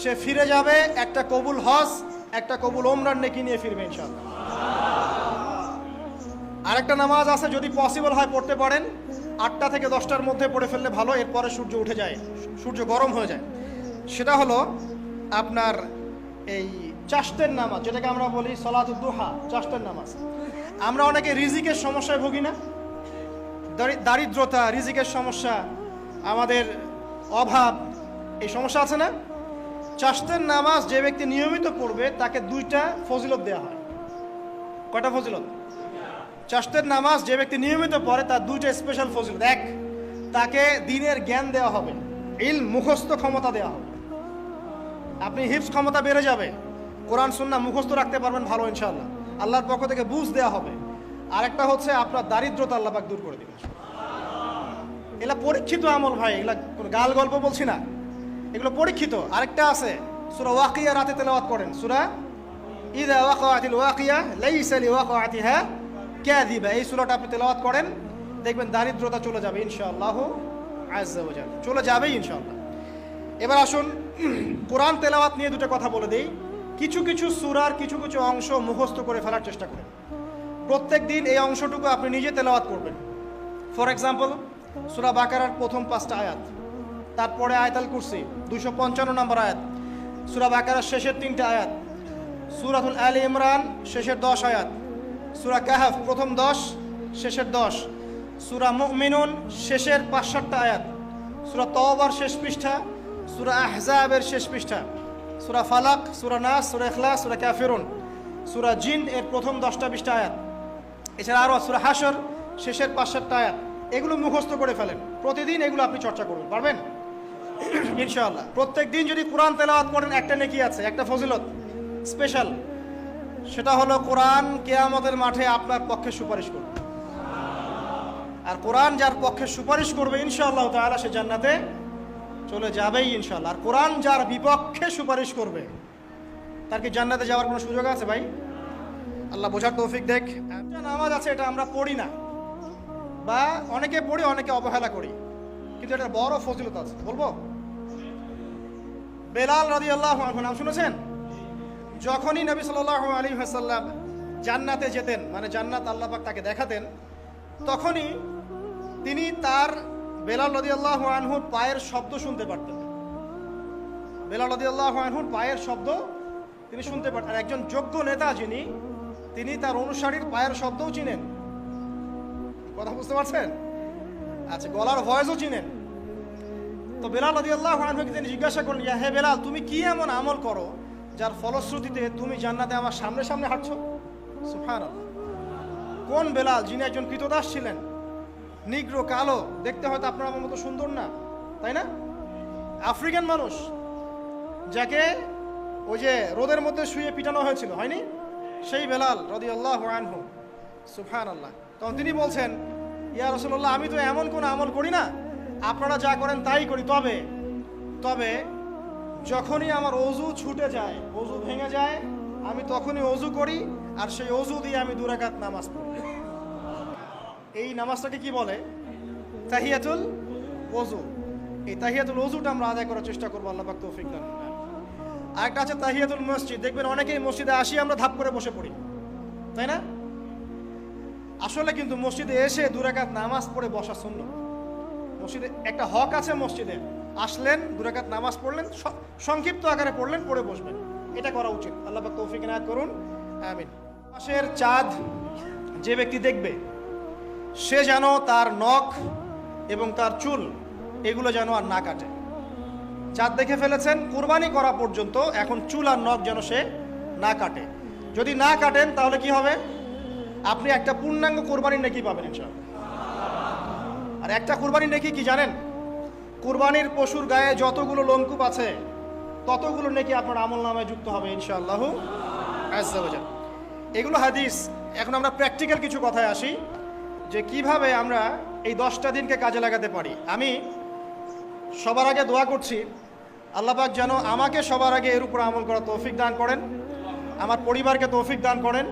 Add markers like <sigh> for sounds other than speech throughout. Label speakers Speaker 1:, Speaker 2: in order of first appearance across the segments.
Speaker 1: সে ফিরে যাবে, একটা কবুল হজ, একটা কবুল ওমরান নেকি নিয়ে ফিরবে ইনশাআল্লাহ। আরেকটা নামাজ আছে, যদি পসিবল হয় পড়তে পারেন। আটটা থেকে দশটার মধ্যে পড়ে ফেললে ভালো, এরপরে সূর্য উঠে যায়, সূর্য গরম হয়ে যায়। সেটা হলো আপনার এই চাষতের নামাজ, যেটাকে আমরা বলি সলাতুদ্দোহা চাষতের নামাজ। আমরা অনেকে রিজিকের সমস্যায় ভুগি না। দারিদ্রতা, রিজিকের সমস্যা, আমাদের অভাব, এই সমস্যা আছে না? চাষতের নামাজ যে ব্যক্তি নিয়মিত পড়বে, তাকে দুইটা ফজিলত দেওয়া হয়। কয়টা ফজিলত? চাষতের নামাজ যে ব্যক্তি নিয়মিত পড়ে, তার দুইটা স্পেশাল ফজিলত। এক, তাকে দিনের জ্ঞান দেওয়া হবে। ইল মুখস্থ ক্ষমতা দেওয়া হবে। আপনি হিপস ক্ষমতা বেড়ে যাবে। কোরআন সুন্না মুখস্থ রাখতে পারবেন ভালো ইনশাল্লাহ আল্লাহর পক্ষ থেকে বুঝ দেওয়া হবে। আরেকটা হচ্ছে আপনার দারিদ্রতা আল্লাহ পাক দূর করে দেবেন। এগুলা পরীক্ষিত আমল ভাই এগুলা কোনো গাল গল্প বলছি না। এগুলো পরীক্ষিত। আরেকটা আছে, সুরা ওয়াকিয়া রাতে তেলাওয়াত করেন। সুরা ইদা ওয়াকাতিল ওয়াকিয়া লাইসা লিওয়াকাতিহা কাযিবা। এই সূরাটা আপনি তেলাওয়াত করেন, দেখবেন দারিদ্রতা চলে যাবে ইনশাআল্লাহ আজ্জা ওয়া জাল। চলে যাবেই ইনশাআল্লাহ। এবার আসুন, কোরআন তেলাওয়াত নিয়ে দুটো কথা বলে দেই। কিছু কিছু সুরার কিছু কিছু অংশ মুখস্থ করে ফেলার চেষ্টা করেন। প্রত্যেক দিন এই অংশটুকু আপনি নিজে তেলাওয়াত করবেন। ফর এক্সাম্পল, সুরা বাকারার প্রথম পাঁচটা আয়াত। তারপরে আয়াতাল কুরসি দুশো পঞ্চান্ন নম্বর আয়াত। সুরা বাকারার শেষের তিনটা আয়াত। সুরাতুল আলী ইমরান, শেষের দশ আয়াত। সুরা কাহাফ, প্রথম দশ, শেষের দশ। সুরা মুমিনুন, শেষের পাঁচ সাতটা আয়াত। সুরা তওবার শেষ পৃষ্ঠা, সুরা আহজাবের শেষ পৃষ্ঠা। সুরা ফালাক, সুরা নাস, সুরা ইখলাস, সুরা কাফিরুন। সুরা জিন এর প্রথম দশটা বিশটা আয়াত। এছাড়া আরও সুরা হাসর শেষের পাঁচ সাতটা আয়াত। এগুলো মুখস্থ করে ফেলেন। প্রতিদিন এগুলো আপনি চর্চা করুন, পারবেন? <coughs> ইনশাআল্লাহ। প্রত্যেক দিন যদি কোরআন তেলাওয়াত করেন, একটা নেকি আছে, একটা ফজিলত স্পেশাল সেটা হলো কোরআন কেয়ামতের মাঠে আপনার পক্ষে সুপারিশ করবে। আর কোরআন যার পক্ষে সুপারিশ করবে, ইনশাআল্লাহ তাআলা সে জান্নাতে চলে যাবেই ইনশাআল্লাহ। আর কোরআন যার বিপক্ষে সুপারিশ করবে, তার কি জান্নাতে যাওয়ার কোনো সুযোগ আছে ভাই? আল্লাহ বোঝার তৌফিক দেখ। নামাজ আছে, এটা আমরা পড়ি না। বা অনেকে পড়ি, অনেকে অবহেলা করি। কিন্তু এটা বড় ফজিলত আছে, বলব? বেলাল রাজি আল্লাহ নাম শুনেছেন? যখনই নবী সাল্লাহ আলী হাসাল্লাম জান্নাতে যেতেন মানে জান্নাত আল্লাহ পাক তাকে দেখাতেন, তখনই তিনি তার বেলাল রদি আল্লাহ আনহুর পায়ের শব্দ শুনতে পারতেন। বেলাল রদি আল্লাহ আনহুর পায়ের শব্দ তিনি শুনতে পারতেন। আর একজন যোগ্য নেতা যিনি, তিনি তার অনুসারীর পায়ের শব্দও চিনেন। কথা বুঝতে পারছেন? আচ্ছা গলার ভয়েসও চিনেন। তো বেলাল রদি আল্লাহ আনহুকে তিনি জিজ্ঞাসা করলেন হে বেলাল, তুমি কি এমন আমল করো যার ফলশ্রুতিতে তুমি জান্নাতে আমার সামনে সামনে হাঁটছো? সুফান কোন বেলাল? যিনি একজন কৃতদাস ছিলেন। নিগ্র, কালো, দেখতে হয়তো আপনার আমার মতো সুন্দর না, তাই না? আফ্রিকান মানুষ, যাকে ওই যে রোদের মধ্যে শুয়ে পিটানো হয়েছিল, হয়নি? সেই বেলাল রদি আল্লাহ আনহু সুফান আল্লাহ তখন তিনি বলছেন ইয়া রসল্লাহ আমি তো এমন কোনো আমল করি না। আপনারা যা করেন তাই করি। তবে তবে যখনই আমার অজু ছুটে যায়, অজু ভেঙে যায়, আমি তখনই অজু করি আর সেই অজু দিয়ে আমি দুরাকাত নামাজ পড়ি। এই নামাজটাকে কি বলে? তাহিয়াতুল অজু এই তাহিয়াতুল অজুটা আমরা আদায় করার চেষ্টা করব, আল্লাহ পাক তৌফিক দান। আরেকটা আছে তাহিয়াতুল মসজিদ। দেখবেন অনেকেই মসজিদে আসি আমরা ধাপ করে বসে পড়ি। তাই না? আসলে কিন্তু মসজিদে এসে দুরাকাত নামাজ পড়ে বসা শূন্য মসজিদে একটা হক আছে মসজিদে। আসলেন দুরাকাত নামাজ পড়লেন সংক্ষিপ্ত আকারে পড়লেন, পড়ে বসবেন। এটা করা উচিত। আল্লাহ পাক তৌফিক এনায়েত করুন। আমিন। মাসের চাঁদ যে ব্যক্তি দেখবে, সে যেন তার নখ এবং তার চুল, এগুলো যেন আর না কাটে। চাঁদ দেখে ফেলেছেন, কুরবানি করা পর্যন্ত এখন চুল আর নখ যেন সে না কাটে। যদি না কাটেন, তাহলে কি হবে? আপনি একটা পূর্ণাঙ্গ কোরবানির নাকি পাবেন ইনশাআল্লাহ। আর একটা কুরবানি নাকি কি জানেন? কুরবানির পশুর গায়ে যতগুলো লোমকূপ আছে, ততগুলো নাকি আপনার আমল নামায় যুক্ত হবে ইনশাআল্লাহ এগুলো হাদিস। এখন আমরা প্র্যাকটিক্যাল কিছু কথায় আসি, যে কীভাবে আমরা এই দশটা দিনকে কাজে লাগাতে পারি। আমি সবার আগে দোয়া করছি, আল্লাহ পাক যেন আমাকে সবার আগে এর উপর আমল করা তৌফিক দান করেন, আমার পরিবারকে তৌফিক দান করেন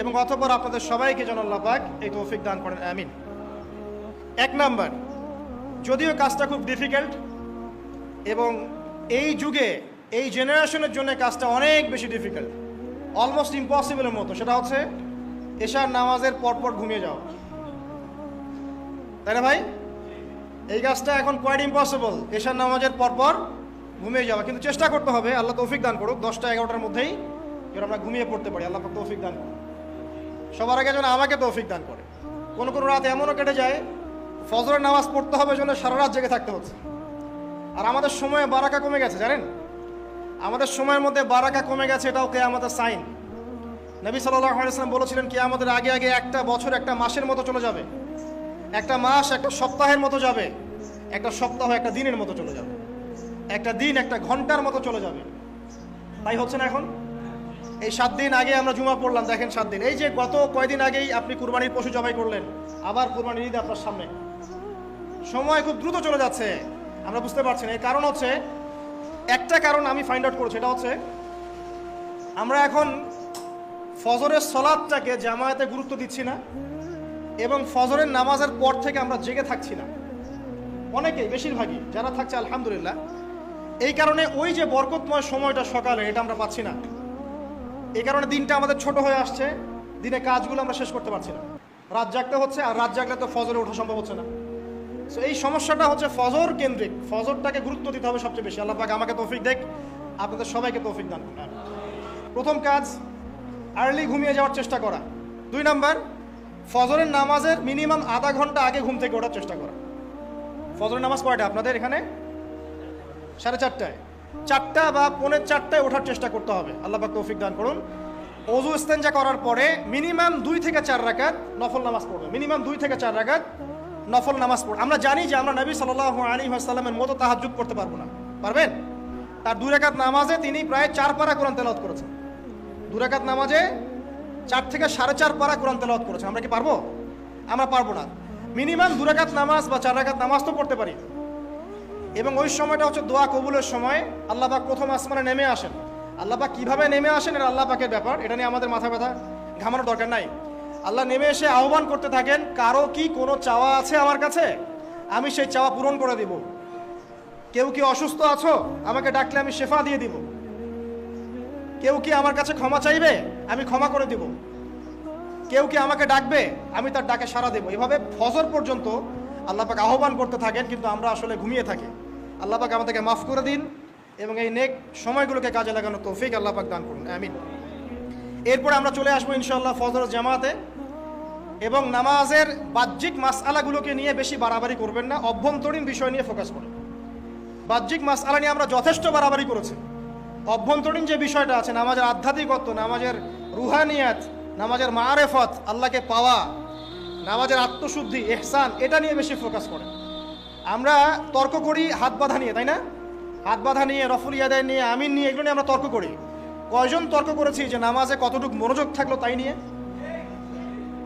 Speaker 1: এবং অতপর আপনাদের সবাইকে যেন পাক এই তৌফিক দান করেন, আমিন। এক নাম্বার, যদিও কাজটা খুব ডিফিকাল্ট এবং এই যুগে, এই জেনারেশনের জন্য কাজটা অনেক বেশি ডিফিকাল্ট অলমোস্ট ইম্পসিবলের মতো। সেটা হচ্ছে, এশার নামাজের পরপর ঘুমিয়ে যাওয়া। তাই না ভাই? এই কাজটা এখন কোয়াইট ইম্পসিবল এশার নামাজের পরপর ঘুমিয়ে যাওয়া। কিন্তু চেষ্টা করতে হবে, আল্লাহ তৌফিক দান করুক। দশটা এগারোটার মধ্যেই যেন আমরা ঘুমিয়ে পড়তে পারি। আল্লাহ তৌফিক দান করুক। সবার আগে যেন আমাকে তৌফিক দান করে। কোনো কোনো রাত এমনও কেটে যায়, ফজরের নামাজ পড়তে হবে জন্য সারা রাত জেগে থাকতে হচ্ছে। আর আমাদের সময়ে বারাকা কমে গেছে, জানেন? আমাদের সময়ের মধ্যে বারাকা কমে গেছে, এটাও কে আমাদের সাইন। নবী সাল্লাম বলেছিলেন কি আমাদের আগে আগে একটা বছর, একটা মাসের মতো চলে যাবে। একটা মাস, একটা সপ্তাহের মতো যাবে। একটা সপ্তাহ, একটা দিনের মতো চলে যাবে। একটা দিন, একটা ঘণ্টার মতো চলে যাবে। তাই হচ্ছে না এখন? এই সাত দিন আগে আমরা জুমা পড়লাম, দেখেন সাত দিন। এই যে গত কয়দিন আগেই আপনি কুরবানির পশু জবাই করলেন, আবার কুরবানির ঈদ আপনার সামনে। সময় খুব দ্রুত চলে যাচ্ছে, আমরা বুঝতে পারছি না। এর কারণ হচ্ছে, একটা কারণ আমি ফাইন্ড আউট করেছি এটা হচ্ছে, আমরা এখন ফজরের সলাদটাকে জামায়াতে গুরুত্ব দিচ্ছি না, এবং ফজরের নামাজের পর থেকে আমরা জেগে থাকছি না। অনেকেই, বেশিরভাগই, যারা থাকছে, আলহামদুলিল্লাহ, এই কারণে ওই যে বরকতময় সময়টা সকালে, এটা আমরা পাচ্ছি না। এই কারণে দিনটা আমাদের ছোট হয়ে আসছে। দিনে কাজগুলো আমরা শেষ করতে পারছি না। রাত জাগতে হচ্ছে আর রাত জাগলে তো ফজরে ওঠা সম্ভব হচ্ছে না। সো এই সমস্যাটা হচ্ছে ফজর কেন্দ্রিক। ফজরটাকে গুরুত্ব দিতে হবে সবচেয়ে বেশি। আল্লাহ আমাকে তৌফিক দেখ, আপনাদের সবাইকে তৌফিক দান করুন। প্রথম কাজ আর্লি ঘুমিয়ে যাওয়ার চেষ্টা করা। দুই নাম্বার, ফজরের নামাজের মিনিমাম আধা ঘণ্টা আগে ঘুম থেকে ওঠার চেষ্টা করা। ফজরের নামাজ কয়টা আপনাদের এখানে? সাড়ে চারটায়। চারটা বা পৌনে চারটায় ওঠার চেষ্টা করতে হবে। আল্লাহ পাক তৌফিক দান করুন। অজু ইস্তেঞ্জা করার পরে মিনিমাম দুই থেকে চার রাকাত নফল নামাজ পড়বে। মিনিমাম দুই থেকে চার রাকাত নফল নামাজ পড়বে। আমরা জানি যে আমরা নবী সাল্লাহ আলী আসাল্লামের মতো তাহাজুদ করতে পারব না। পারবেন? তার দুই রাকাত নামাজে তিনি প্রায় চার পারা কোরআন তেলাওয়াত করেছেন। দুই রাকাত নামাজে চার থেকে সাড়ে চার পারা কোরআন তেলাওয়াত করেছেন। আমরা কি পারব? আমরা পারব না। মিনিমাম দু রাকাত নামাজ বা চার রাকাত নামাজ তো পড়তে পারি। এবং ওই সময়টা হচ্ছে দোয়া কবুলের সময়। আল্লাহ পাক প্রথম আসমানে নেমে আসেন। আল্লাহ পাক কীভাবে নেমে আসেন এটা আল্লাহ পাকের ব্যাপার, এটা নিয়ে আমাদের মাথা ব্যথা, ঘামানোর দরকার নাই। আল্লাহ নেমে এসে আহ্বান করতে থাকেন, কারও কি কোনো চাওয়া আছে আমার কাছে? আমি সেই চাওয়া পূরণ করে দিব। কেউ কি অসুস্থ আছো? আমাকে ডাকলে আমি শেফা দিয়ে দিব। কেউ কি আমার কাছে ক্ষমা চাইবে? আমি ক্ষমা করে দিব। কেউ কি আমাকে ডাকবে? আমি তার ডাকে সাড়া দেবো। এভাবে ফজর পর্যন্ত আল্লাহ পাক আহ্বান করতে থাকেন, কিন্তু আমরা আসলে ঘুমিয়ে থাকি। আল্লাহ পাক আমাদেরকে মাফ করে দিন এবং এই নেক সময়গুলোকে কাজে লাগানো তৌফিক আল্লাহ পাক দান করুন। আমিন। এরপরে আমরা চলে আসব ইনশাল্লাহ ফজর জামাতে এবং নামাজের বাহ্যিক মাসআলাগুলোকে নিয়ে বেশি বাড়াবাড়ি করবেন না, অভ্যন্তরীণ বিষয় নিয়ে ফোকাস করুন। বাহ্যিক মাসআলা নিয়ে আমরা যথেষ্ট বাড়াবাড়ি করেছি। অভ্যন্তরীণ যে বিষয়টা আছে, নামাজের আধ্যাত্মিকত্ব, নামাজের রুহানিয়াত, নামাজের মারেফত, আল্লাহকে পাওয়া, নামাজের আত্মশুদ্ধি এহসান এটা নিয়ে বেশি ফোকাস করে আমরা তর্ক করি, হাত বাঁধা নিয়ে, তাই না? হাত বাঁধা নিয়ে, রফুল ইয়াদায় নিয়ে, আমিন নিয়ে, এগুলো নিয়ে আমরা তর্ক করি। কয়জন তর্ক করেছি যে নামাজে কতটুকু মনোযোগ থাকল তাই নিয়ে?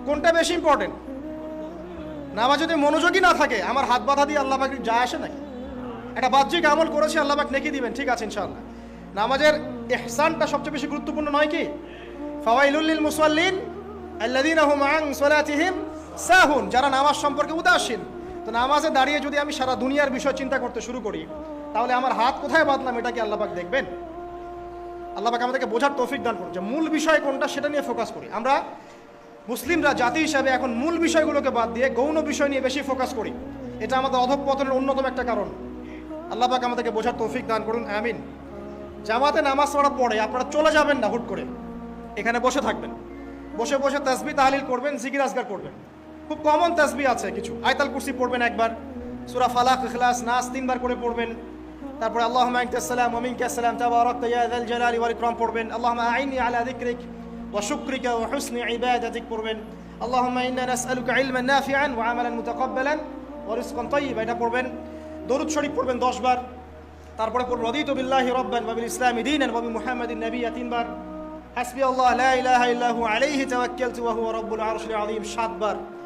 Speaker 1: কোনটা বেশি ইম্পর্টেন্ট নামাজ যদি মনোযোগই না থাকে, আমার হাত বাঁধা দিয়ে আল্লাহ পাক যায় আসে নাকি একটা বাহ্যিক আমল করেছি, আল্লাহ পাক নেকি দিবেন, ঠিক আছে, ইনশাআল্লাহ। নামাজের এহসানটা সবচেয়ে বেশি গুরুত্বপূর্ণ নয় কি? ফাওয়াইলুল মুসাল্লিন আল্লাযীনা হুম আন সালাতিহিম সাহুন, যারা নামাজ সম্পর্কে উদাসীন। তো নামাজে দাঁড়িয়ে যদি আমি সারা দুনিয়ার বিষয় চিন্তা করতে শুরু করি, তাহলে আমার হাত কোথায় বাঁধলাম এটা কি আল্লাহ পাক দেখবেন? আল্লাহ পাক আমাদেরকে বোঝার তৌফিক দান করুন যে মূল বিষয় কোনটা সেটা নিয়ে ফোকাস করি। আমরা মুসলিমরা, জাতি হিসাবে এখন মূল বিষয়গুলোকে বাদ দিয়ে গৌণ বিষয় নিয়ে বেশি ফোকাস করি। এটা আমাদের অধঃপতনের অন্যতম একটা কারণ। আল্লাহ পাক আমাদেরকে বোঝার তৌফিক দান করুন, আমিন। জামাতে নামাজ পড়ার পরে আপনারা চলে যাবেন না হুট করে। এখানে বসে থাকবেন। বসে বসে তাসবি তাহলিল করবেন, জিকির আজগার করবেন। খুব কমন তাসবি আছে কিছু। আয়তাল কুরসি পড়বেন একবার। সুরা ফালাক, ইখলাস, নাস তিনবার করে পড়বেন। তারপরে আল্লাহ মাইকাসালাম ওমিনকাসালাম তাবারাক ইয়া যাল জালালি ওয়াল ইকরাম পড়বেন। আল্লাহুম্মা আইনি আলা যিকরিক ওয়া শুকরিকা ওয়া হুসনি ইবাদাতিক পড়বেন। আল্লাহুম্মা ইন্না নাসআলুকা ইলমান নাফিআন ওয়া আমালান মুতাকাব্বালান ওয়া রিজকান তাইয়্যিবা এটা পড়বেন। দরুদ শরীফ পড়বেন 10 বার। তারপরে পড়ব রদিতু বিল্লাহি রাব্বান ওয়া বিল ইসলামি দীনান ওয়া বি মুহাম্মাদিন নাবিয়্যা তিনবার। হাসবি আল্লাহ, লা ইলাহা ইল্লাহু আলাইহি তাওয়াক্কালতু ওয়া হুয়া রাব্বুল আরশিল আযীম সাতবার। সুবহানাল্লাহি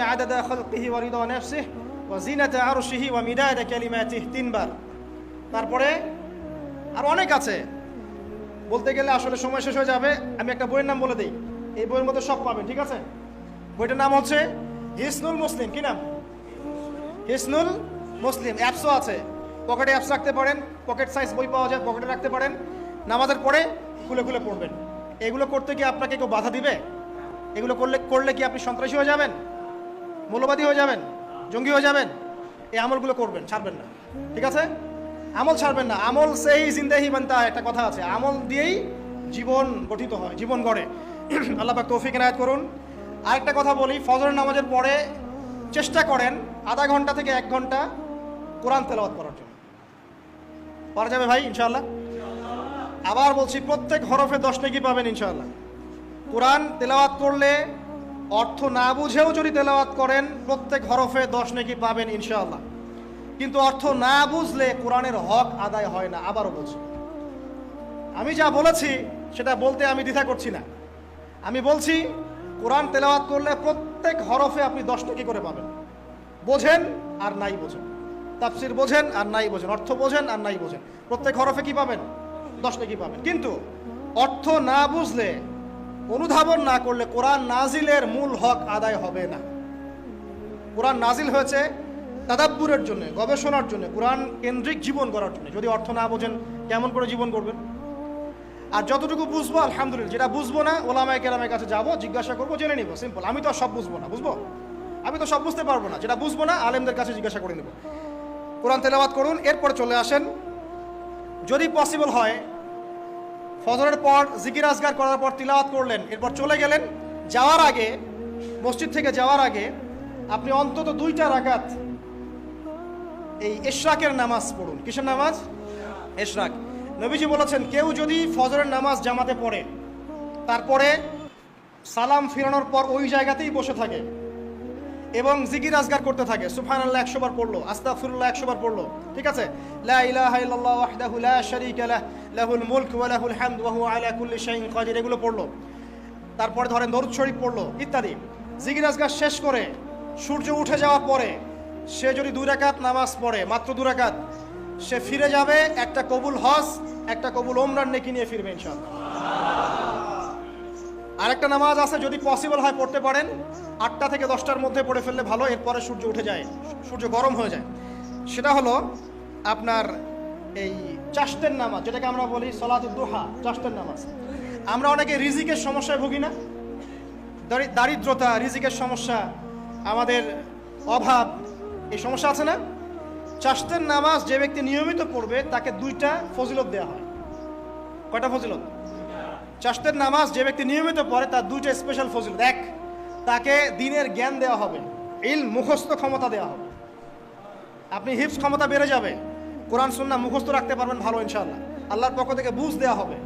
Speaker 1: আদাদা খালকিহি ওয়া রিদা নাফসিহি ওয়া জিনাতা আরশিহি ওয়া মিদাদা কালিমাতিহি তিনবার। তারপরে আর অনেক আছে। বলতে গেলে আসলে সময় শেষ হয়ে যাবে। আমি একটা বইয়ের নাম বলে দিই। এই বইয়ের মধ্যে সব পাবেন, ঠিক আছে? বইটার নাম হচ্ছে হিসনুল মুসলিম। কি নাম? হিসনুল মুসলিম। অ্যাপসও আছে। পকেটে অ্যাপস রাখতে পারেন। পকেট সাইজ বই পাওয়া যায়, পকেটে রাখতে পারেন। নামাজের পরে খুলে খুলে পড়বেন। এগুলো করতে কি আপনাকে কেউ বাধা দিবে? এগুলো করলে করলে কি আপনি সন্ত্রাসী হয়ে যাবেন? মৌলবাদী হয়ে যাবেন? জঙ্গি হয়ে যাবেন? এই আমলগুলো করবেন, ছাড়বেন না। ঠিক আছে? আমল ছাড়বেন না। আমল সেই জিন্দাহি বানতা একটা কথা আছে। আমল দিয়েই জীবন গঠিত হয়, জীবন গড়ে। <clears throat> আল্লাহ তৌফিক এনায়ত করুন। আরেকটা কথা বলি ফজর নামাজের পরে চেষ্টা করেন আধা ঘণ্টা থেকে এক ঘণ্টা কোরআন তেলাওয়াত করার জন্য। পারা যাবে ভাই, ইনশাআল্লাহ? আবার বলছি, প্রত্যেক হরফে দশ নেকি পাবেন, ইনশাআল্লাহ। কোরআন তেলাওয়াত করলে অর্থ না বুঝেও যদি তেলাওয়াত করেন, প্রত্যেক হরফে দশ নেকি পাবেন ইনশাআল্লাহ। কিন্তু অর্থ না বুঝলে কোরআনের হক আদায় হয় না, আবারও বলছি। আমি যা বলেছি, সেটা বলতে আমি দ্বিধা করছি না। আমি বলছি, কোরআন তেলাওয়াত করলে প্রত্যেক হরফে আপনি দশ টাকি করে পাবেন। বোঝেন আর নাই বোঝেন। তাফসির বোঝেন আর নাই বোঝেন। অর্থ বোঝেন আর নাই বোঝেন। প্রত্যেক হরফে কি পাবেন? দশ টাকি পাবেন। কিন্তু অর্থ না বুঝলে অনুধাবন না করলে কোরআন নাজিলের মূল হক আদায় হবে না। কোরআন নাজিল হয়েছে তাদাব্বুরের জন্য, গবেষণার জন্য, কোরআন কেন্দ্রিক জীবন করার জন্য। যদি অর্থ না বোঝেন, কেমন করে জীবন করবেন আর যতটুকু বুঝব, আলহামদুলিল্লাহ। যেটা বুঝব না, ওলামায় কেরামের কাছে যাব, জিজ্ঞাসা করব, জেনে নিবো। সিম্পল আমি তো সব বুঝব না, বুঝব? আমি তো সব বুঝতে পারব না। যেটা বুঝব না, আলেমদের কাছে জিজ্ঞাসা করে নেব। কোরআন তেলাওয়াত করুন, এরপরে চলে আসেন। যদি পসিবল হয় ফজরের পর জিকির আজগার করার পর তিলাওয়াত করলেন, এরপর চলে গেলেন। যাওয়ার আগে, মসজিদ থেকে যাওয়ার আগে আপনি অন্তত দুইটা রাকাত এই এশরাকের নামাজ পড়ুন। কিসের নামাজ? এশরাক। নবীজি বলেছেন, কেউ যদি ফজরের নামাজ জামাতে পড়ে, তারপরে সালাম ফিরানোর পর ওই জায়গাতেই বসে থাকে এবং জিকির আজগার করতে থাকে। সুফান আল্লাহ একশো বার পড়ল। আস্তাগফিরুল্লাহ, একশো বার পড়ল। ঠিক আছে? লা ইলাহা ইল্লাল্লাহ ওয়াহদাহু লা শারীকা লাহ। লাহুল মুলক ওয়া লাহুল হামদ ওয়া হুয়া আলা কুল্লি শাইইন কাদির, এগুলো পড়ল। তারপরে ধরেন দরুদ শরীফ পড়ল, ইত্যাদি। জিকির আজগার শেষ করে, সূর্য উঠে যাওয়ার পরে সে যদি দুই রাকাত নামাজ পড়ে, মাত্র দু রাকাত, সে ফিরে যাবে, একটা কবুল হজ, একটা কবুল ওমরান নেকি নিয়ে ফিরবে ইনশাআল্লাহ। আরেকটা নামাজ আছে, যদি পসিবল হয় পড়তে পারেন, আটটা থেকে দশটার মধ্যে পড়ে ফেললে ভালো, এরপরে সূর্য উঠে যায়, সূর্য গরম হয়ে যায়। সেটা হলো আপনার এই চাষতের নামাজ, যেটাকে আমরা বলি সলাতুদ্দোহা চাষতের নামাজ। আমরা অনেকে রিজিকের সমস্যায় ভুগি না। দারি- দারিদ্রতা, রিজিকের সমস্যা, আমাদের অভাব, এই সমস্যা আছে না? চাষতের নামাজ যে ব্যক্তি নিয়মিত পড়বে, তাকে দুইটা ফজিলত দেওয়া হয়। কয়টা ফজিলত? চাষতের নামাজ যে ব্যক্তি নিয়মিত পড়ে, তার দুইটা স্পেশাল ফজিলত। এক, তাকে দিনের জ্ঞান দেওয়া হবে। ইল মুখস্থ ক্ষমতা দেওয়া হবে। আপনি হিপস ক্ষমতা বেড়ে যাবে। কোরআন সুন্না মুখস্থ রাখতে পারবেন ভালো ইনশাল্লাহ আল্লাহর পক্ষ থেকে বুঝ দেওয়া হবে।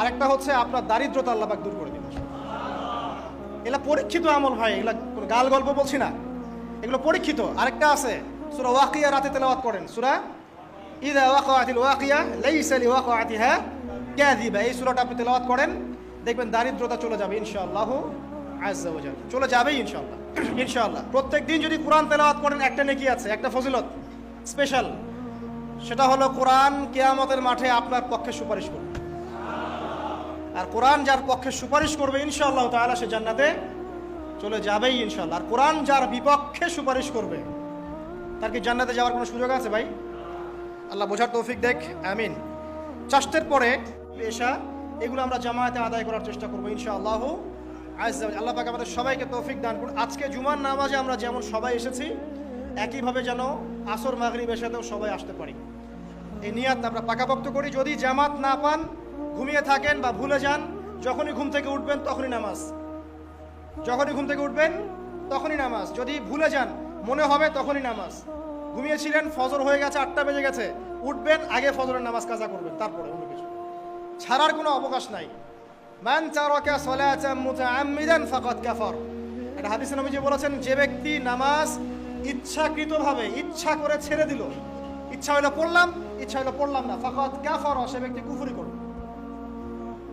Speaker 1: আরেকটা হচ্ছে আপনার দারিদ্রতা আল্লাহ দূর করে দিবে এগুলো পরীক্ষিত আমল ভাই, এগুলা গাল গল্প বলছি না। এগুলো পরীক্ষিত। আরেকটা আছে, সুরা ওয়াকিয়া রাতে তেলাওয়াত করেন। সুরা ইদা ওয়াকাতিল ওয়াকিয়া লাইসা লিওয়াকাতিহা কাযিবা। এই সূরাটা আপনি তেলাওয়াত করেন, দেখবেন দারিদ্রতা চলে যাবে ইনশাআল্লাহ আজ্জা ওয়া চলে যাবেই ইনশাআল্লাহ। ইনশাআল্লাহ। প্রত্যেক দিন যদি কোরআন তেলাওয়াত করেন, একটা নেকি আছে, একটা ফজিলত, স্পেশাল। সেটা হলো কোরআন কেয়ামতের মাঠে আপনার পক্ষে সুপারিশ করবে। আর কোরআন যার পক্ষে সুপারিশ করবে, ইনশাআল্লাহ তাআলা সে জান্নাতে চলে যাবেই ইনশাআল্লাহ। আর কোরআন যার বিপক্ষে সুপারিশ করবে, তার কি জান্নাতে যাওয়ার কোনো সুযোগ আছে ভাই? আল্লাহ বোঝার তৌফিক দেখ, আমিন। চাষতের পরে পেশা এগুলো আমরা জামায়াতে আদায় করার চেষ্টা করব ইনশাআল্লাহ। আজ আল্লাহ পাক আমাদের সবাইকে তৌফিক দান করুন। আজকে জুমার নামাজে আমরা যেমন সবাই এসেছি, একইভাবে যেন আসর মাগরিব এসাতেও সবাই আসতে পারি। এই নিয়াত আমরা পাকাপোক্ত করি। যদি জামাত না পান, ঘুমিয়ে থাকেন বা ভুলে যান, যখনই ঘুম থেকে উঠবেন তখনই নামাজ। যখনই ঘুম থেকে উঠবেন তখনই নামাজ। যদি ভুলে যান, মনে হবে তখনই নামাজ। ঘুমিয়েছিলেন, ফজর হয়ে গেছে, আটটা বেজে গেছে। উঠবেন, আগে ফজরের নামাজ কাজা করবেন, তারপরে অন্য কিছু। ছাড়ার কোনো অবকাশ নাই। মান তারাকা সালাতাম মুতাআম্মিদান নবীজি বলেছেন, যে ব্যক্তি নামাজ ইচ্ছাকৃতভাবে ইচ্ছা করে ছেড়ে দিল। ইচ্ছা হইল পড়লাম, ইচ্ছা হইল পড়লাম না। ফাকাত কাফার, সে ব্যক্তি কুফরি করবে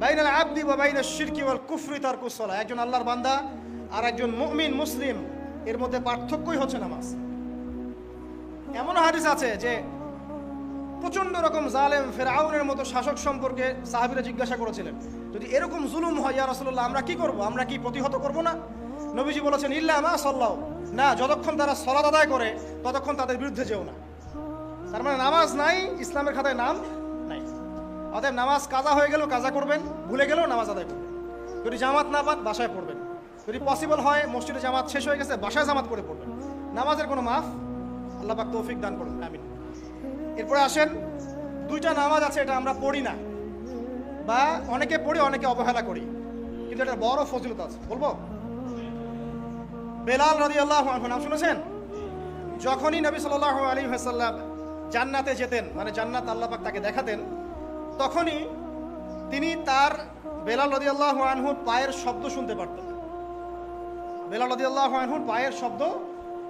Speaker 1: বাইনাল আবদি বা বাইনাল শিরকি ওয়াল কুফরি তার কুসলা একজন আল্লাহর বান্দা আর একজন মুমিন, মুসলিম, এর মধ্যে পার্থক্যই হচ্ছে নামাজ। এমন হাদিস আছে যে প্রচণ্ড রকম জালেম ফেরাউনের মতো শাসক সম্পর্কে সাহাবিরা জিজ্ঞাসা করেছিলেন, যদি এরকম জুলুম হয়, ইয়া রাসূলুল্লাহ, আমরা কি করব? আমরা কি প্রতিহত করব না? নবীজি বলেছেন, ইল্লা মা সাল্লাহ না, যতক্ষণ তারা সলাদ আদায় করে, ততক্ষণ তাদের বিরুদ্ধে যেও না। তার মানে নামাজ নাই, ইসলামের খাতায় নাম নাই। অতএব নামাজ কাজা হয়ে গেলেও কাজা করবেন, ভুলে গেলেও নামাজ আদায় করবেন। যদি জামাত না পান, বাসায় পড়বেন। যদি পসিবল হয়, মসজিদে জামাত শেষ হয়ে গেছে, বাসায় জামাত করে পড়বেন। নামাজের কোনো মাফ আল্লাহ পাক তৌফিক দান করুন, আমিন। এরপরে আসেন, দুইটা নামাজ আছে, এটা আমরা পড়ি না। বা অনেকে পড়ি, অনেকে অবহেলা করি। কিন্তু এটা বড় ফজিলত আছে। বলব? বেলাল রদি আল্লাহ নাম শুনেছেন? যখনই নবী সাল্লাহ আলী হাসাল্লাম জান্নাতে যেতেন মানে জান্নাত আল্লাহ পাক তাকে দেখাতেন, তখনই তিনি তার বেলাল রদি আল্লাহ আনহুর পায়ের শব্দ শুনতে পারতেন। বেলাল রদি আল্লাহ আনহুর পায়ের শব্দ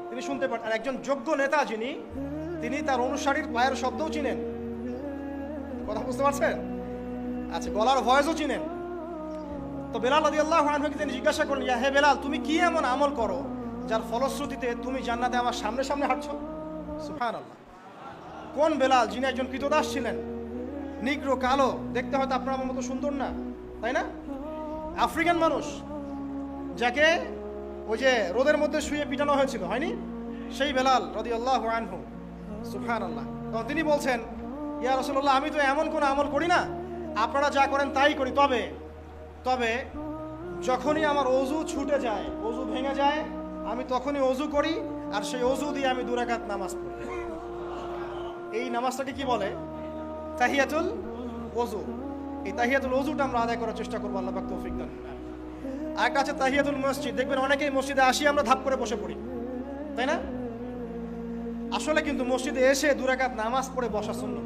Speaker 1: তিনি শুনতে পারতেন। আর একজন যোগ্য নেতা যিনি, তিনি তার অনুসারীর পায়ের শব্দও চিনেন। কথা বুঝতে পারছেন? আচ্ছা গলার ভয়েসও চিনেন। তো বেলাল আদি আল্লাহ আনহুকে তিনি জিজ্ঞাসা করলেন হে বেলাল, তুমি কি এমন আমল করো যার ফলশ্রুতিতে তুমি জান্নাতে আমার সামনে সামনে হাঁটছো? সুফান আল্লাহ কোন বেলাল, যিনি একজন কৃতদাস ছিলেন, নিগ্রো, কালো, দেখতে হয়তো আপনার আমার মতো সুন্দর না, তাই না? আফ্রিকান মানুষ, যাকে ওই যে রোদের মধ্যে শুয়ে পিটানো হয়েছিল, হয়নি? সেই বেলাল রদি আল্লাহ আনহু সুফান আল্লাহ তখন তিনি বলছেন, ইয়া রসল্লাহ আমি তো এমন কোনো আমল করি না, আপনারা যা করেন তাই করি, তবে তবে যখনই আমার অজু ছুটে যায়, অজু ভেঙে যায়, আমি তখনই অজু করি আর সেই অজু দিয়ে আমি দুরাকাত নামাজ পড়ি। এই নামাজটাকে কি বলে? তাহিয়াতুল অজু। এই তাহিয়াতুল অজুটা আমরা আদায় করার চেষ্টা করব, আল্লাহ তৌফিক দান আরেকটা আছে তাহিয়াতুল মসজিদ। দেখবেন অনেকেই মসজিদে আসি, আমরা ধাপ করে বসে পড়ি। তাই না? আসলে কিন্তু মসজিদে এসে দুরাকাত নামাজ পড়ে বসা শূন্য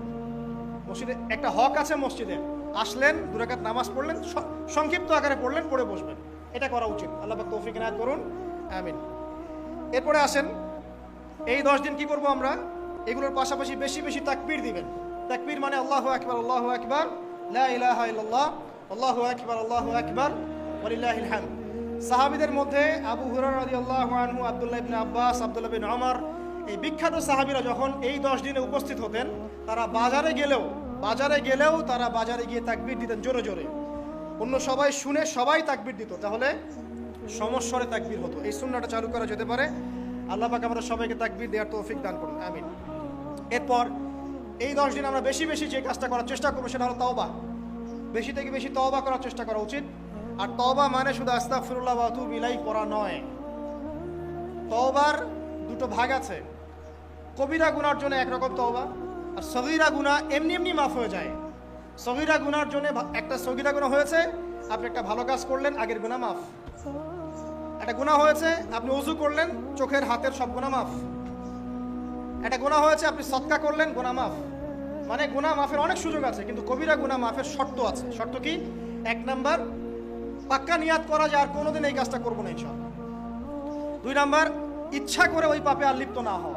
Speaker 1: মসজিদে একটা হক আছে মসজিদে আসলেন দুরাকাত নামাজ পড়লেন সংক্ষিপ্ত আকারে পড়লেন, পড়ে বসবেন। এটা করা উচিত। আল্লাহ তৌফিক এনায়েত করুন। আমিন। এরপরে আসেন, এই দশ দিন কি করব আমরা? এগুলোর পাশাপাশি বেশি বেশি তাকবীর দিবেন। তাকবীর মানে আল্লাহ আকবার আল্লাহ আকবার, লা ইলাহা ইল্লাল্লাহ, আল্লাহু আকবার আল্লাহু আকবার, ওয়ালিল্লাহিল হামদ। সাহাবীদের মধ্যে আবু হুরায়রা রাদিয়াল্লাহু আনহু, আব্দুল্লাহ ইবনে আব্বাস, আব্দুল্লাহ বিন ওমর এই বিখ্যাত সাহাবীরা যখন এই দশ দিনে উপস্থিত হতেন, তারা বাজারে গেলেও বাজারে গেলেও তারা বাজারে গিয়ে তাকবীর দিতেন জোরে জোরে। অন্য সবাই শুনে সবাই তাকবীর দিত, তাহলে সমস্বরে তাকবির হতো। এই সুন্নাটা চালু করা যেতে পারে। আল্লাহ পাক আমরা সবাইকে তাকবির দেওয়ার তৌফিক দান করুন, আমিন। এরপর এই দশ দিন আমরা বেশি বেশি যে কাজটা করার চেষ্টা করব সেটা হলো তওবা। বেশি থেকে বেশি তওবা করার চেষ্টা করা উচিত। আর তওবা মানে শুধু আস্তাগফিরুল্লাহ ওয়া আতুবু ইলাইহি পড়া নয়। তওবার দুটো ভাগ আছে। কবিরা গুনার জন্য একরকম তওবা আর সগীরা গুনাহ এমনি এমনি মাফ হয়ে যায়। সগীরা গুনার জন্য একটা সগীরা গুণা হয়েছে, আপনি একটা ভালো কাজ করলেন, আগের গুণা মাফ। একটা গুনাহ হয়েছে, আপনি উজু করলেন, চোখের, হাতের সব গুণা মাফ। একটা গুণা হয়েছে, আপনি সৎকা করলেন, গুনাহ মাফ। মানে গুণা মাফের অনেক সুযোগ আছে, কিন্তু কবিরা গুনাহ মাফের শর্ত আছে। শর্ত কি? এক নাম্বার, পাক্কা নিয়াত করা যায় আর কোনোদিন এই কাজটা করব না, ইনশাআল্লাহ। দুই নাম্বার, ইচ্ছা করে ওই পাপে আর লিপ্ত না হওয়া।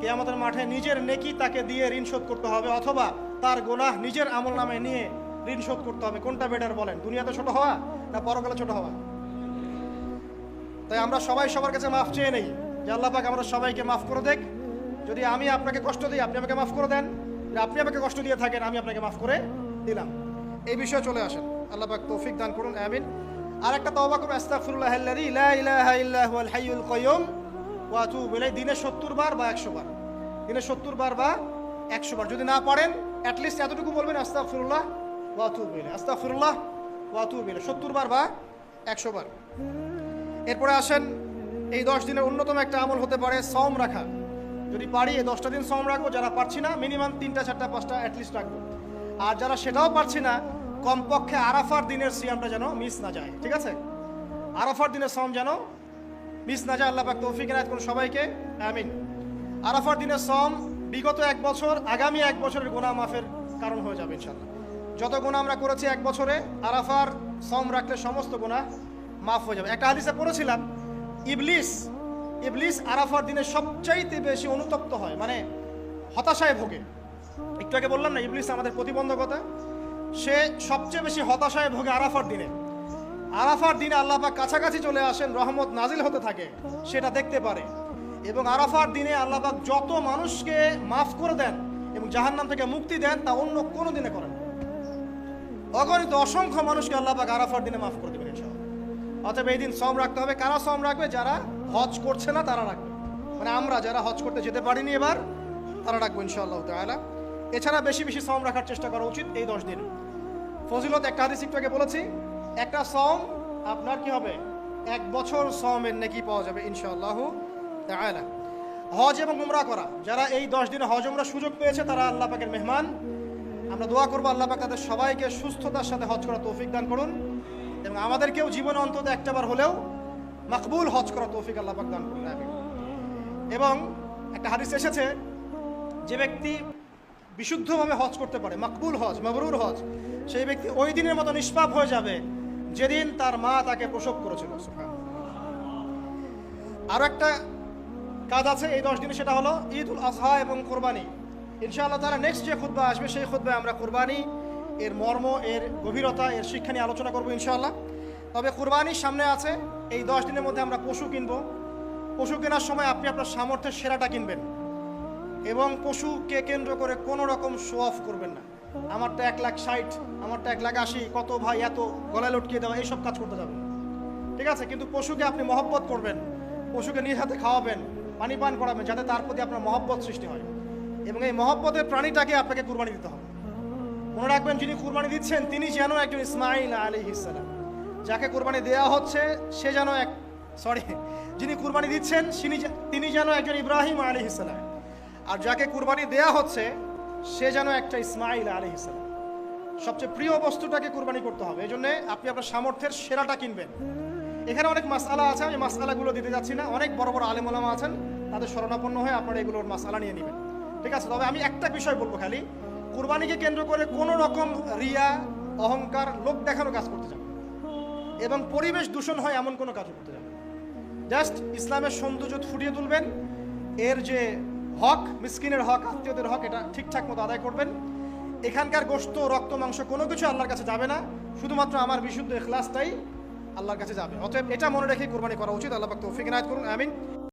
Speaker 1: কে আমাদের মাঠে নিজের নেকি তাকে দিয়ে ঋণ শোধ করতে হবে, অথবা তার গোনাহ নিজের আমল নামে নিয়ে ঋণ শোধ করতে হবে। কোনটা বেটার বলেন? দুনিয়াতে ছোট হওয়া না পরকালে ছোট হওয়া? তাই আমরা সবাই সবার কাছে মাফ চেয়ে নেই। যে আল্লাহ পাক আমরা সবাইকে মাফ করে দেখ। যদি আমি আপনাকে কষ্ট দিই, আপনি আমাকে মাফ করে দেন। আপনি আমাকে কষ্ট দিয়ে থাকেন, আমি আপনাকে মাফ করে দিলাম। এই বিষয়ে চলে আসেন। আল্লাহ পাক তৌফিক দান করুন, আমিন। আর একটা তওবা করুন, আস্তাগফিরুল্লাহ ইলাহা ইল্লা হাইয়ুল কাইয়ুম। ওয়া আতুবু দিনে 70 বার বা 100 বার। দিনে 70 বার বা 100 বার। যদি না পারেন অ্যাট লিস্ট এতটুকু বলবেন, আস্তাগফিরুল্লাহ ওয়া আতুবু ইলাইহি আস্তাগফিরুল্লাহ ওয়া আতুবু ইলাইহি 70 বার বা 100 বার। এরপরে আসেন, এই দশ দিনের অন্যতম একটা আমল হতে পারে সম রাখা। যদি পারি, এই দশটা দিন সম রাখব। যারা পারছি না, মিনিমাম তিনটা, চারটা, পাঁচটা অ্যাটলিস্ট রাখব। আর যারা সেটাও পারছি না, কমপক্ষে আরাফার দিনের সিয়ামটা যেন মিস না যায়। ঠিক আছে? আরাফার দিনের সম যেন মিস না যায় আল্লাহ পাক তৌফিক এনায়েত করুন সবাইকে, আমিন। আরাফার দিনের সম বিগত এক বছর, আগামী এক বছরের গোনা মাফের কারণ হয়ে যাবে ইনশাল্লাহ যত গোনা আমরা করেছি এক বছরে, আরাফার সম রাখলে সমস্ত গোনা মাফ হয়ে যাবে। একটা হাদিসে পড়েছিলাম, ইবলিস ইবলিস আরাফার দিনে সবচাইতে বেশি অনুতপ্ত হয় মানে হতাশায় ভোগে। একটু আগে বললাম না, ইবলিস আমাদের প্রতিবন্ধকতা, সে সবচেয়ে বেশি হতাশায় ভোগে আরাফার দিনে। আরাফার দিনে আল্লাহ পাক কাছাকাছি চলে আসেন, রহমত নাজিল হতে থাকে, সেটা দেখতে পারে। এবং আরাফার দিনে আল্লাহ পাক যত মানুষকে মাফ করে দেন এবং জাহান্নাম থেকে মুক্তি দেন, তা অন্য কোনো দিনে করেন অগণিত অসংখ্য মানুষকে আল্লাহ পাক আরাফার দিনে মাফ করে দেবেন অতএব এই দিন সম রাখতে হবে। কারা সম রাখবে? যারা হজ করছে না, তারা রাখবে। মানে আমরা যারা হজ করতে যেতে পারিনি এবার, তারা রাখব ইনশাআল্লাহ তাআলা। এছাড়া বেশি বেশি সম রাখার চেষ্টা করা উচিত এই দশ দিন। ফজিলত একটা হাদিস একটু আগে বলেছি একটা সম আপনার কি হবে? এক বছর সমের নাকি পাওয়া যাবে, ইনশাআল্লাহ তাআলা। হজ এবং উমরা করা, যারা এই দশ দিনে হজ উমরা সুযোগ পেয়েছে, তারা আল্লাহ পাকের মেহমান। আমরা দোয়া করব আল্লাহ পাক তাদের সবাইকে সুস্থতার সাথে হজ করা তৌফিক দান করুন এবং আমাদেরকেও জীবনে অন্তত একটাবার হলেও মাকবুল হজ করা তৌফিক আল্লাহ পাক দান করুন এবং একটা হাদিস এসেছে, যে ব্যক্তি বিশুদ্ধভাবে হজ করতে পারে, মাকবুল হজ, মাবরুর হজ, সেই ব্যক্তি ওই দিনের মতো নিষ্পাপ হয়ে যাবে যেদিন তার মা তাকে প্রসব করেছিল। আরও একটা কাজ আছে, এই দশ দিনে সেটা হলো ঈদ উল আজহা এবং কোরবানি। ইনশাআল্লাহ তারা নেক্সট যে খুদ্া আসবে, সেই খুদ্ায় আমরা কোরবানি, এর মর্ম, এর গভীরতা, এর শিক্ষা নিয়ে আলোচনা করব ইনশাআল্লাহ। তবে কোরবানির সামনে আছে, এই দশ দিনের মধ্যে আমরা পশু কিনবো। পশু কেনার সময় আপনি আপনার সামর্থ্যের সেরাটা কিনবেন। এবং পশুকে কেন্দ্র করে কোনো রকম শো অফ করবেন না। আমারটা এক লাখ ষাট, আমারটা এক লাখ আশি, কত ভাই এত গলায় লটকিয়ে দেওয়া, এইসব কাজ করতে যাবেন ঠিক আছে? কিন্তু পশুকে আপনি মহব্বত করবেন, পশুকে নিজ হাতে খাওয়াবেন, পানি পান করাবেন, যাতে তার প্রতি আপনার মহব্বত সৃষ্টি হয়। এবং এই মহব্বতের প্রাণীটাকে আপনাকে কুরবানি দিতে হবে। মনে রাখবেন, যিনি কুরবানি দিচ্ছেন, তিনি যেন একজন ইসমাইল আলী ইসালাম যাকে কুরবানি দেওয়া হচ্ছে, সে যেন এক, সরি, যিনি কুরবানি দিচ্ছেন তিনি যেন একজন ইব্রাহিম আলী ইসালাম আর যাকে কুরবানি দেয়া হচ্ছে সে যেন একটা ইসমাইল আলী ইসলাম সবচেয়ে প্রিয় বস্তুটাকে কুরবানি করতে হবে। এই জন্য আপনি আপনার সামর্থ্যের সেরাটা কিনবেন। এখানে অনেক মাসালা আছে, আমি মাসালাগুলো দিতে যাচ্ছি না। অনেক বড় বড় আলেমলামা আছেন, তাদের শরণাপন্ন হয়ে আপনারা এগুলোর মাসালা নিয়ে নেবেন। ঠিক আছে? তবে আমি একটা বিষয় বলব খালি। কুরবানিকে কেন্দ্র করে কোনো রকম রিয়া, অহংকার লোক দেখানো কাজ করতে যাবেন না। এবং পরিবেশ দূষণ হয় এমন কোনো কাজ করতে যাবেন না। জাস্ট ইসলামের সৌন্দর্য ফুটিয়ে তুলবেন। এর যে হক, মিসকিনের হক, আত্মীয়দের হক, এটা ঠিকঠাক মতো আদায় করবেন। এখানকার গোস্ত রক্ত, মাংস কোনো কিছু আল্লাহর কাছে যাবে না। শুধুমাত্র আমার বিশুদ্ধ এখলাসটাই আল্লাহর কাছে যাবে। অতএব এটা মনে রেখে কোরবানি করা উচিত। আল্লাহ তৌফিক ইনায়াত করুন, আমিন।